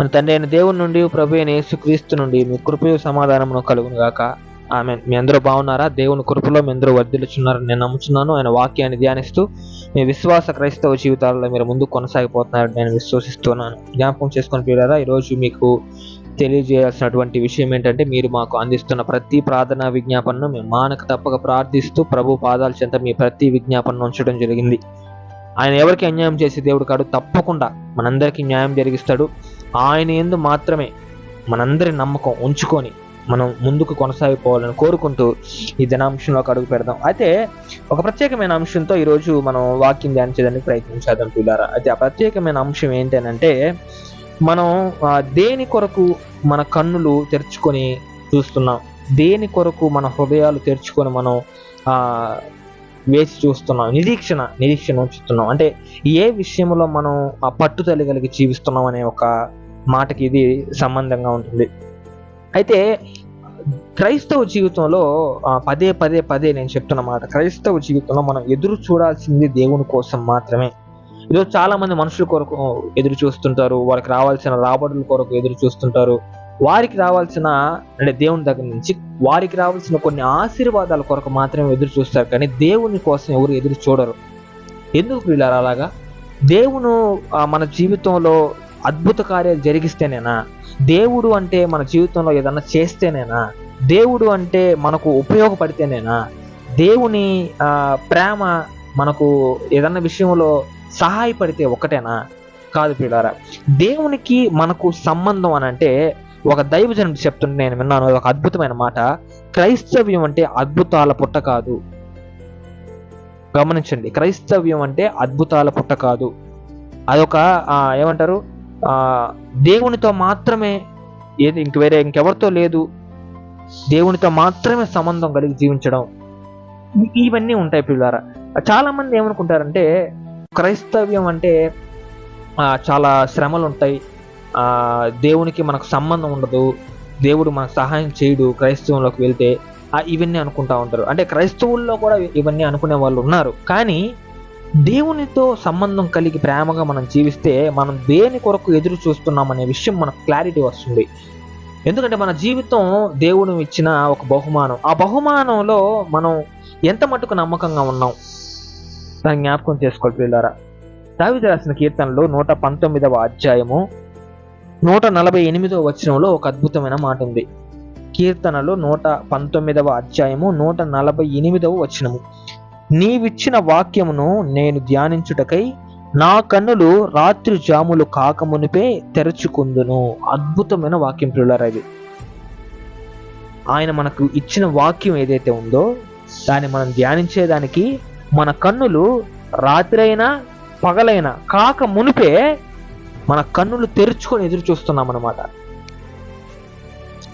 మన తండ్రి అయిన దేవుని నుండి ప్రభు అయిన యేసుక్రీస్తు నుండి మీ కృపయు సమాధానమును కలుగును గాక. ఆమె మీ అందరూ బాగున్నారా? దేవుని కృపలో మీ అందరూ వర్ధిల్లుచున్నారని నేను నమ్ముచున్నాను. ఆయన వాక్యాన్ని ధ్యానిస్తూ మీ విశ్వాస క్రైస్తవ జీవితాలలో మీరు ముందు కొనసాగిపోతున్నారని నేను విశ్వసిస్తున్నాను. జ్ఞాపకం చేసుకుని పిల్లరా ఈరోజు మీకు తెలియజేయాల్సినటువంటి విషయం ఏంటంటే మీరు మాకు అందిస్తున్న ప్రతి ప్రార్థనా విజ్ఞాపనను మేము మానక తప్పక ప్రార్థిస్తూ ప్రభు పాదాల చెంత మీ ప్రతి విజ్ఞాపనను ఉంచడం జరిగింది. ఆయన ఎవరికి అన్యాయం చేసే దేవుడు కాడు? తప్పకుండా మనందరికీ న్యాయం జరిగిస్తాడు. ఆయన ఎందు మాత్రమే మనందరి నమ్మకం ఉంచుకొని మనం ముందుకు కొనసాగిపోవాలని కోరుకుంటూ ఈ దినాంశంలోకి అడుగు పెడదాం. అయితే ఒక ప్రత్యేకమైన అంశంతో ఈరోజు మనం వాక్యం ధ్యానించడానికి ప్రయత్నించేద్దాం పిల్లారా అయితే ఆ ప్రత్యేకమైన అంశం ఏంటంటే మనం దేని కొరకు మన కన్నులు తెరుచుకొని చూస్తున్నాం? దేని కొరకు మన హృదయాలు తెరుచుకొని మనం వేసి చూస్తున్నాం నిరీక్షణ నిరీక్షణ ఉంచుతున్నాం. అంటే ఏ విషయంలో మనం ఆ పట్టుదల కలిగి జీవిస్తున్నాం అనే ఒక మాటకి ఇది సంబంధంగా ఉంటుంది. అయితే క్రైస్తవ జీవితంలో ఆ, పదే పదే పదే నేను చెప్తున్న మాట క్రైస్తవ జీవితంలో మనం ఎదురు చూడాల్సింది దేవుని కోసం మాత్రమే. ఈరోజు చాలా మంది మనుషుల కొరకు ఎదురు చూస్తుంటారు వారికి రావాల్సిన రాబడుల కొరకు ఎదురు చూస్తుంటారు. వారికి రావాల్సిన అంటే దేవుని దగ్గర నుంచి వారికి రావాల్సిన కొన్ని ఆశీర్వాదాల కొరకు మాత్రమే ఎదురు చూస్తారు. కానీ దేవుని కోసం ఎవరు ఎదురు చూడరు. ఎందుకు వీళ్ళారు అలాగా? దేవుడు మన జీవితంలో అద్భుత కార్యాలు జరిగిస్తేనేనా? దేవుడు అంటే మన జీవితంలో ఏదన్నా చేస్తేనేనా? దేవుడు అంటే మనకు ఉపయోగపడితేనేనా? దేవుని ప్రేమ మనకు ఏదన్నా విషయంలో సహాయపడితే ఒకటేనా? కాదు పిల్లారా దేవునికి మనకు సంబంధం అని అంటే ఒక దైవజనుడు చెప్తుంటే నేను విన్నాను అది ఒక అద్భుతమైన మాట. క్రైస్తవ్యం అంటే అద్భుతాల పుట్ట కాదు. గమనించండి క్రైస్తవ్యం అంటే అద్భుతాల పుట్ట కాదు. అదొక ఏమంటారు? దేవునితో మాత్రమే ఏది ఇంక వేరే ఇంకెవరితో లేదు. దేవునితో మాత్రమే సంబంధం కలిగి జీవించడం. ఇవన్నీ ఉంటాయి పిల్లారా చాలా మంది ఏమనుకుంటారంటే క్రైస్తవ్యం అంటే చాలా శ్రమలు ఉంటాయి. దేవునికి మనకు సంబంధం ఉండదు. దేవుడు మనకు సహాయం చేయడు. క్రైస్తవంలోకి వెళ్తే ఆ, ఇవన్నీ అనుకుంటా ఉంటారు. అంటే క్రైస్తవుల్లో కూడా ఇవన్నీ అనుకునే వాళ్ళు ఉన్నారు. కానీ దేవునితో సంబంధం కలిగి ప్రేమగా మనం జీవిస్తే మనం దేని కొరకు ఎదురు చూస్తున్నాం అనే విషయం మనకు క్లారిటీ వస్తుంది. ఎందుకంటే మన జీవితం దేవుడు ఇచ్చిన ఒక బహుమానం. ఆ బహుమానంలో మనం ఎంత మటుకు నమ్మకంగా ఉన్నాం? దాన్ని జ్ఞాపకం చేసుకోవాలి పిల్లారా దావిది రాసిన కీర్తనలో నూట పంతొమ్మిదవ అధ్యాయము నూట నలభై ఎనిమిదవ వచనంలో ఒక అద్భుతమైన మాట ఉంది. కీర్తనలో నూట పంతొమ్మిదవ అధ్యాయము నూట నలభై ఎనిమిదవ వచనము. నీవిచ్చిన వాక్యమును నేను ధ్యానించుటకై నా కన్నులు రాత్రి జాములు కాకమునిపే తెరుచుకుందును. అద్భుతమైన వాక్యం పిల్లరా ఆయన మనకు ఇచ్చిన వాక్యం ఏదైతే ఉందో దాన్ని మనం ధ్యానించేదానికి మన కన్నులు రాత్రైనా పగలైనా కాక మునిపే మన కన్నులు తెరుచుకొని ఎదురు చూస్తున్నాం అన్నమాట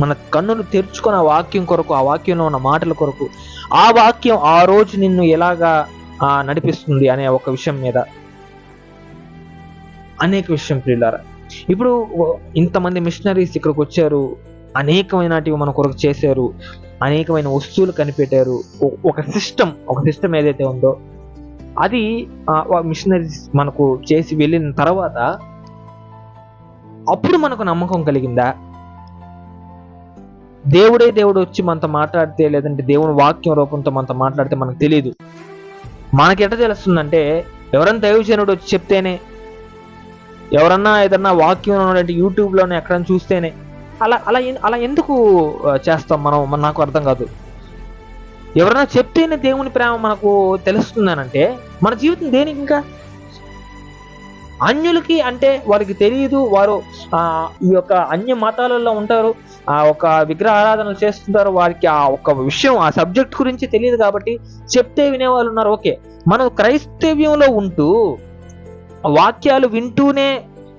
మన కన్నులు తెరుచుకొని ఆ వాక్యం కొరకు ఆ వాక్యంలో ఉన్న మాటల కొరకు ఆ వాక్యం ఆ రోజు నిన్ను ఎలాగా ఆ, నడిపిస్తుంది అనే ఒక విషయం మీద. అనేక విషయం ప్రియులారా. ఇప్పుడు ఇంతమంది మిషనరీస్ ఇక్కడికి వచ్చారు. అనేకమైనటివి మన కొరకు చేశారు. అనేకమైన వస్తువులు కనిపెట్టారు. ఒక సిస్టమ్ ఒక సిస్టమ్ ఏదైతే ఉందో అది మిషనరీస్ మనకు చేసి వెళ్ళిన తర్వాత అప్పుడు మనకు నమ్మకం కలిగిందా? దేవుడే దేవుడు వచ్చి మనతో మాట్లాడితే లేదంటే దేవుని వాక్యం రూపంతో మనతో మాట్లాడితే మనకు తెలియదు మనకి ఎట్ట తెలుస్తుందంటే ఎవరైనా దైవజనుడు వచ్చి చెప్తేనే ఎవరన్నా ఏదన్నా వాక్యం అంటే యూట్యూబ్లోనే ఎక్కడైనా చూస్తేనే అలా అలా అలా ఎందుకు చేస్తాం మనం? మన- నాకు అర్థం కాదు. ఎవరైనా చెప్తేనే దేవుని ప్రేమ మనకు తెలుస్తుందనంటే మన జీవితం దేనికి ఇంకా అన్యులకి అంటే వారికి తెలియదు వారు ఆ ఈ యొక్క అన్య మతాలలో ఉంటారు ఆ ఒక విగ్రహ ఆరాధన చేస్తుంటారు వారికి ఆ ఒక విషయం ఆ సబ్జెక్ట్ గురించి తెలియదు కాబట్టి చెప్తే వినేవాళ్ళు ఉన్నారు. ఓకే మనం క్రైస్తవ్యంలో ఉంటూ వాక్యాలు వింటూనే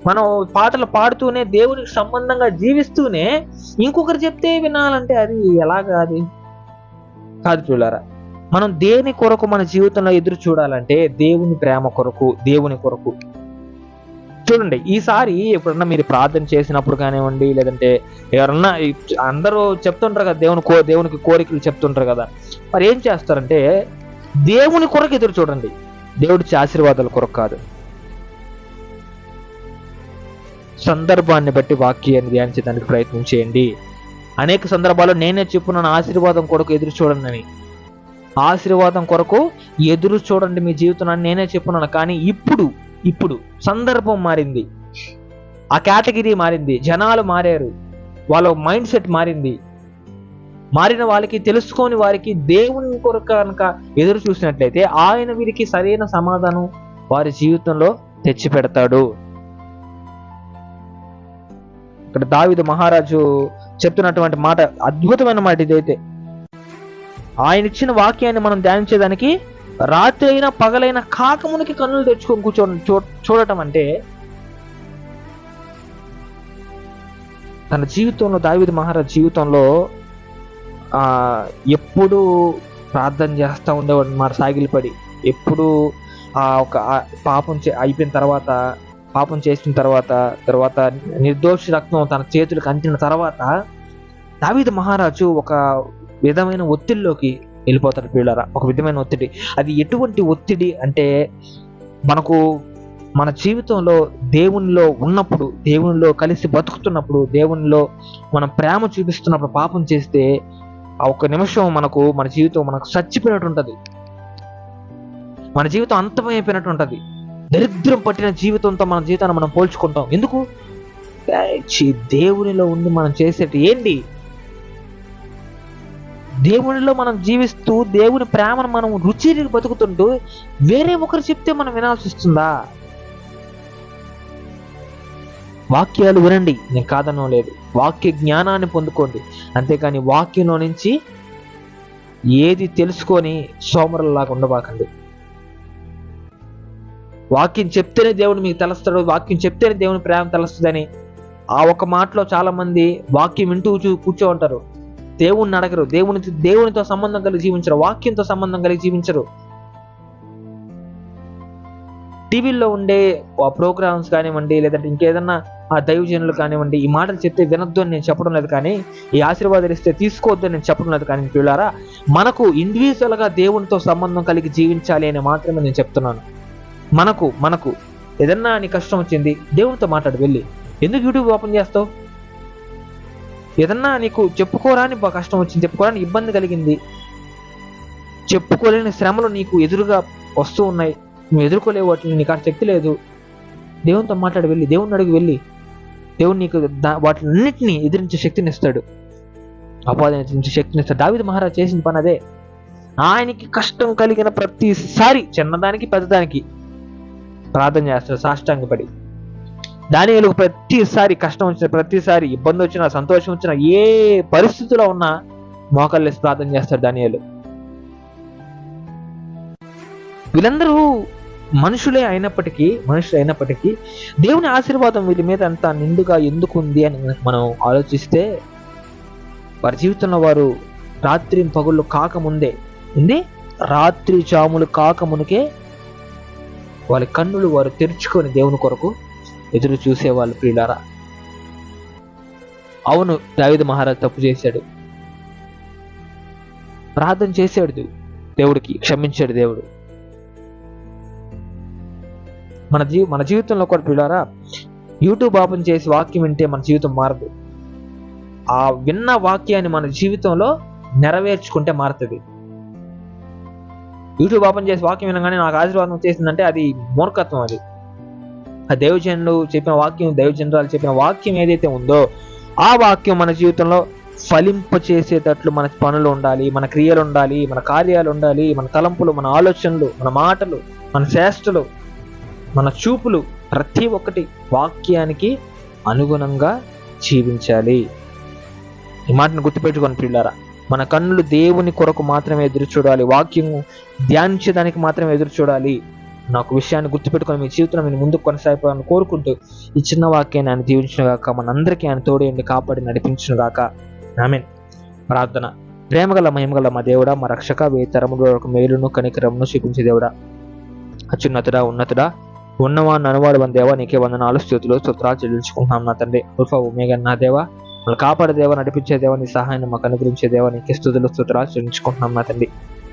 మనం పాటలు పాడుతూనే దేవునికి సంబంధంగా జీవిస్తూనే ఇంకొకరు చెప్తే వినాలంటే అది ఎలాగా అది? కాదు చూడారా మనం దేని కొరకు మన జీవితంలో ఎదురు చూడాలంటే దేవుని ప్రేమ కొరకు దేవుని కొరకు చూడండి ఈసారి ఎప్పుడన్నా మీరు ప్రార్థన చేసినప్పుడు కానివ్వండి లేదంటే ఎవరన్నా అందరూ చెప్తుంటారు కదా దేవుని కో దేవునికి కోరికలు చెప్తుంటారు కదా మరి ఏం చేస్తారంటే దేవుని కొరకు ఎదురు చూడండి. దేవుడి ఆశీర్వాదాల కొరకు కాదు. సందర్భాన్ని బట్టి వాక్యాన్ని ధ్యానించడానికి ప్రయత్నం చేయండి. అనేక సందర్భాల్లో నేనే చెప్పున్నాను ఆశీర్వాదం కొరకు ఎదురు చూడండి అని. ఆశీర్వాదం కొరకు ఎదురు చూడండి మీ జీవితాన్ని నేనే చెప్పున్నాను కానీ ఇప్పుడు ఇప్పుడు సందర్భం మారింది. ఆ కేటగిరీ మారింది. జనాలు మారారు. వాళ్ళ మైండ్ సెట్ మారింది. మారిన వాళ్ళకి తెలుసుకొని వారికి దేవుని కొరకు కనుక ఎదురు చూసినట్లయితే ఆయన వీరికి సరైన సమాధానం వారి జీవితంలో తెచ్చి పెడతాడు ఇక్కడ దావిద మహారాజు చెప్తున్నటువంటి మాట అద్భుతమైన మాట ఇదైతే. ఆయన ఇచ్చిన వాక్యాన్ని మనం ధ్యానించేదానికి రాత్రి అయినా పగలైన కాకమునికి కన్నులు తెచ్చుకొని కూర్చోవడం చూ- చూడటం అంటే తన జీవితంలో దావిద మహారాజ్ జీవితంలో ఎప్పుడు ప్రార్థన చేస్తూ ఉండేవాడు మాట సాగిలిపడి. ఎప్పుడు ఆ ఒక పాపం చే అయిపోయిన తర్వాత పాపం చేసిన తర్వాత తర్వాత నిర్దోషి రక్తం తన చేతులకు అంటిన తర్వాత దావిద మహారాజు ఒక విధమైన ఒత్తిడిలోకి వెళ్ళిపోతాడు పిల్లరా ఒక విధమైన ఒత్తిడి. అది ఎటువంటి ఒత్తిడి అంటే మనకు మన జీవితంలో దేవునిలో ఉన్నప్పుడు దేవునిలో కలిసి బతుకుతున్నప్పుడు దేవునిలో మనం ప్రేమ చూపిస్తున్నప్పుడు పాపం చేస్తే ఆ ఒక్క నిమిషం మనకు మన జీవితం మనకు చచ్చిపోయినట్టు ఉంటుంది. మన జీవితం అంతమైపోయినట్టు ఉంటుంది. దరిద్రం పట్టిన జీవితంతో మన జీవితాన్ని మనం పోల్చుకుంటాం. ఎందుకు? దేవునిలో ఉండి మనం చేసేటి ఏంటి? దేవునిలో మనం జీవిస్తూ దేవుని ప్రేమను మనం రుచి బతుకుతుంటూ వేరే ఒకరు చెప్తే మనం వినాల్సి వస్తుందా? వాక్యాలు వినండి. నేను కాదనం లేదు. వాక్య జ్ఞానాన్ని పొందుకోండి. అంతేకాని వాక్యంలో నుంచి ఏది తెలుసుకొని సోమరులాగా ఉండబాకండి. వాక్యం చెప్తేనే దేవుడు మీకు తెలుస్తాడు. వాక్యం చెప్తేనే దేవుని ప్రేమ తెలుస్తుందని ఆ ఒక మాటలో చాలా మంది వాక్యం వింటూ కూర్చో ఉంటారు. దేవుణ్ణి అడగరు. దేవుని దేవునితో సంబంధం కలిగి జీవించరు. వాక్యంతో సంబంధం కలిగి జీవించరు. టీవీల్లో ఉండే ప్రోగ్రామ్స్ కానివ్వండి లేదంటే ఇంకేదన్నా ఆ దైవజనులు కానివ్వండి ఈ మాటలు చెప్తే వినొద్దు అని నేను చెప్పడం లేదు కానీ ఈ ఆశీర్వాదాలు ఇస్తే తీసుకోవద్దు అని నేను చెప్పడం లేదు కానీ పిల్లారా మనకు ఇండివిజువల్గా దేవునితో సంబంధం కలిగి జీవించాలి అని మాత్రమే నేను చెప్తున్నాను. మనకు మనకు ఏదన్నా నీ కష్టం వచ్చింది దేవునితో మాట్లాడు వెళ్ళి. ఎందుకు యూట్యూబ్ ఓపెన్ చేస్తావు? ఏదన్నా నీకు చెప్పుకోరాని కష్టం వచ్చింది. చెప్పుకోరాని ఇబ్బంది కలిగింది. చెప్పుకోలేని శ్రమలు నీకు ఎదురుగా వస్తూ ఉన్నాయి. నువ్వు ఎదుర్కోలేవు వాటిని నీకు ఆ శక్తి లేదు. దేవునితో మాట్లాడి వెళ్ళి దేవుని అడుగు వెళ్ళి దేవుడు నీకు దా- వాటినన్నిటిని ఎదిరించే శక్తిని ఇస్తాడు. అపాధి ఎదిరించే శక్తిని ఇస్తాడు. దావిద మహారాజ్ చేసిన పని అదే. ఆయనకి కష్టం కలిగిన ప్రతిసారి చిన్నదానికి పెద్దదానికి ప్రార్థన చేస్తాడు సాష్టాంగపడి. దానిలకు ప్రతిసారి కష్టం వచ్చిన ప్రతిసారి ఇబ్బంది వచ్చినా సంతోషం వచ్చినా ఏ పరిస్థితిలో ఉన్నా మోకల్లేసి ప్రార్థన చేస్తాడు దానియాలు. వీళ్ళందరూ మనుషులే అయినప్పటికీ మనుషులు అయినప్పటికీ దేవుని ఆశీర్వాదం వీళ్ళ మీద అంత నిండుగా ఎందుకు ఉంది అని మనం ఆలోచిస్తే వారి జీవితంలో వారు రాత్రి పగుళ్ళు కాకముందే ఉంది రాత్రి జాములు కాకమునికే వాళ్ళ కన్నులు వారు తెరుచుకొని దేవుని కొరకు ఎదురు చూసే వాళ్ళు ప్రియులారా? అవును దావిద మహారాజ్ తప్పు చేశాడు. ప్రార్థన చేశాడు దేవుడికి క్షమించాడు దేవుడు. మన జీవ మన జీవితంలో కూడా పిల్లారా యూట్యూబ్ ఓపెన్ చేసి వాక్యం వింటే మన జీవితం మారదు. ఆ విన్న వాక్యాన్ని మన జీవితంలో నెరవేర్చుకుంటే మారుతుంది. యూట్యూబ్ ఓపెన్ చేసి వాక్యం వినగానే నాకు ఆశీర్వాదం చేసిందంటే అది మూర్ఖత్వం అది. ఆ దైవజనులు చెప్పిన వాక్యం దైవజనురాలు చెప్పిన వాక్యం ఏదైతే ఉందో ఆ వాక్యం మన జీవితంలో ఫలింప చేసేటట్లు మన పనులు ఉండాలి మన క్రియలు ఉండాలి మన కార్యాలు ఉండాలి మన తలంపులు మన ఆలోచనలు మన మాటలు మన చేష్టలు మన చూపులు ప్రతి ఒక్కటి వాక్యానికి అనుగుణంగా జీవించాలి. ఈ మాటను గుర్తుపెట్టుకొని పిల్లారా మన కన్నులు దేవుని కొరకు మాత్రమే ఎదురు చూడాలి. వాక్యం ధ్యానించడానికి మాత్రమే ఎదురు చూడాలి. నాకు విషయాన్ని గుర్తుపెట్టుకొని మీ జీవితంలో మీరు ముందుకు కొనసాగిపోవాలని కోరుకుంటూ ఈ చిన్న వాక్యాన్ని ఆయన దీవించిన గాక మనందరికీ ఆయన తోడేయండి కాపాడి నడిపించిన గాక. ఆమెన్. ప్రార్థన. ప్రేమగల మహిమగల మా దేవుడా మా రక్షక వే వరకు మేలును కనికరమును చూపించే దేవుడా. అత్యున్నతుడా ఉన్నతుడా ఉన్నవా అనువాడు మన దేవా నీకే వందనాలు స్థుతులు స్తోత్రాలు చెల్లించుకుంటున్నాం నా తండ్రి. ఉల్ఫా ఉమేగా నా దేవా మళ్ళీ కాపాడే దేవా నడిపించే దేవ నీ సహాయాన్ని మాకు అనుగ్రహించే దేవ నీకే స్థుతులు స్తోత్రాలు చెల్లించుకుంటున్నాం నా తండ్రి.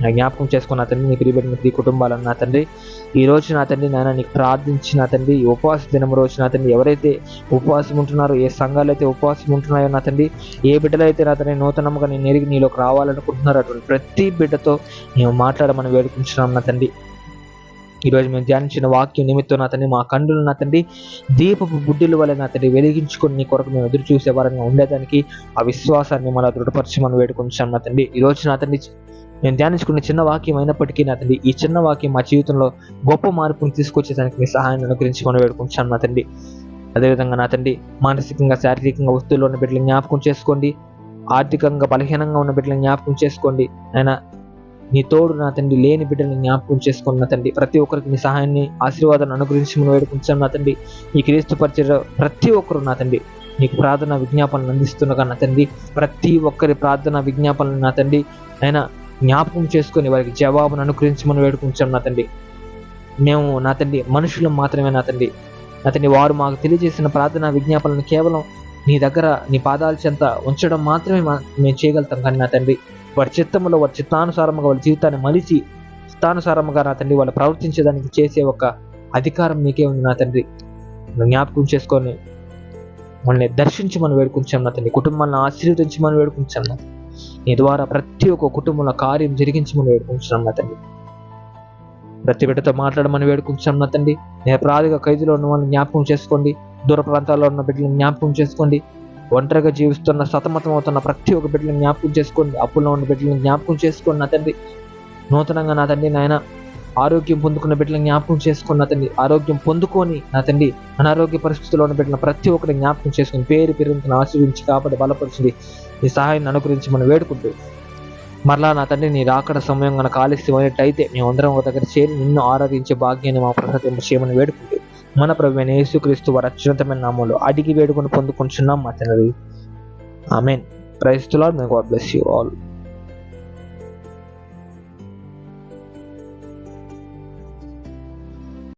జ్ఞాపకం చేసుకున్న తండ్రి నీ ప్రియబడిన ప్రియ కుటుంబాలను నా తండ్రి ఈ రోజు నా తండ్రి నాయన నీకు ప్రార్థించి నా తండ్రి ఈ ఉపవాస దినం రోజు నా తండ్రి ఎవరైతే ఉపవాసం ఉంటున్నారో ఏ సంఘాలు అయితే ఉపవాసం ఉంటున్నాయో నా తండ్రి ఏ బిడ్డలైతే నా తండ్రి నూతనంగా నేను ఎరిగి నీలోకి రావాలనుకుంటున్నారో అటువంటి ప్రతి బిడ్డతో మేము మాట్లాడమని వేడుకుంటున్నాం నా తండ్రి. ఈరోజు మేము ధ్యానించిన వాక్యం నిమిత్తం నా తండ్రి మా కండ్రులు నా తండ్రి దీపపు బుడ్డిల వల్ల నా తండ్రి వెలిగించుకొని నీ కొరకు మేము ఎదురు చూసే వారంగా ఉండేదానికి ఆ విశ్వాసాన్ని మన దృఢపరచమని వేడుకుంటున్నాం నా తండ్రి. ఈ రోజు నా తండ్రి నేను ధ్యానించుకున్న చిన్న వాక్యం అయినప్పటికీ నా తండ్రి ఈ చిన్న వాక్యం మా జీవితంలో గొప్ప మార్పును తీసుకొచ్చేదానికి మీ సహాయాన్ని అనుగ్రహించుకొని వేడుకుంటాను నా తండ్రి. అదేవిధంగా నా తండ్రి మానసికంగా శారీరకంగా వస్తువుల్లో ఉన్న బిడ్డలు జ్ఞాపకం చేసుకోండి. ఆర్థికంగా బలహీనంగా ఉన్న బిడ్డలను జ్ఞాపకం చేసుకోండి. ఆయన నీ తోడు నా తండ్రి లేని బిడ్డలను జ్ఞాపకం చేసుకున్న తండ్రి. ప్రతి ఒక్కరికి నీ సహాయాన్ని ఆశీర్వాదాన్ని అనుగ్రహించమని వేడుకుంటాను నా తండ్రి. ఈ క్రీస్తు పరిచయ ప్రతి ఒక్కరు నా తండ్రి. నీకు ప్రార్థన విజ్ఞాపనలు అందిస్తుండగా నా తండ్రి. ప్రతి ఒక్కరి ప్రార్థన విజ్ఞాపనలు నా తండ్రి. ఆయన జ్ఞాపకం చేసుకొని వారికి జవాబును అనుగ్రహించి మనం వేడుకుంటాం నా తండ్రి. మేము నా తండ్రి మనుషులు మాత్రమే నా తండ్రి. నా తండ్రి వారు మాకు తెలియజేసిన ప్రార్థన విజ్ఞాపనలను కేవలం నీ దగ్గర నీ పాదాల చెంత ఉంచడం మాత్రమే మా- మేము చేయగలుగుతాం కానీ నా తండ్రి వారి చిత్తంలో వారి చిత్తానుసారముగా వాళ్ళ జీవితాన్ని మలిచి చిత్తానుసారముగా నా తండ్రి వాళ్ళు ప్రవర్తించడానికి చేసే ఒక అధికారం మీకే ఉంది నా తండ్రి. జ్ఞాపకం చేసుకొని మనల్ని దర్శించి మనం వేడుకుంటాం నా తండ్రి. కుటుంబాలను ఆశీర్వదించి మనం వేడుకుంటాం నీ ద్వారా ప్రతి ఒక్క కుటుంబంలో కార్యం జరిగించమని వేడుకుంటున్నాం నా తండ్రి. ప్రతి బిడ్డతో మాట్లాడమని వేడుకుంటున్నాం నా తండ్రి. నేపరాధిగా ఖైదులో ఉన్న వాళ్ళని జ్ఞాపకం చేసుకోండి. దూర ప్రాంతాల్లో ఉన్న బిడ్డలను జ్ఞాపకం చేసుకోండి. ఒంటరిగా జీవిస్తున్న సతమతం అవుతున్న ప్రతి ఒక్క బిడ్డలను జ్ఞాపకం చేసుకోండి. అప్పుల్లో ఉన్న బిడ్డలను జ్ఞాపకం చేసుకోండి నా తండ్రి. నూతనంగా నా తండ్రి నాయన ఆరోగ్యం పొందుకున్న బిడ్డలను జ్ఞాపకం చేసుకున్న నా తండ్రి ఆరోగ్యం పొందుకొని నా తండ్రి అనారోగ్య పరిస్థితుల్లో ఉన్న బిడ్డలను ప్రతి ఒక్కరిని జ్ఞాపకం చేసుకుని పేరు పెరుగుతున్న ఆశీర్వించి కాబట్టి బలపరిచింది నీ సహాయాన్ని అనుగ్రహించి మనం వేడుకుంటూ మరలా నా తండ్రి నీ రాకడ సమయం కనుక ఆలస్యమైనట్టయితే మేమందరం ఒక దగ్గర చేరి నిన్ను ఆరాధించే భాగ్యాన్ని మా ప్రసాదం చేయమని వేడుకుంటూ మన ప్రభుత్వ యేసుక్రీస్తు వారి అత్యున్నతమైన నామంలో అడిగి వేడుకొని పొందుకుంటున్నాం మా తండ్రి. Amen. ప్రైస్తులా may God bless you all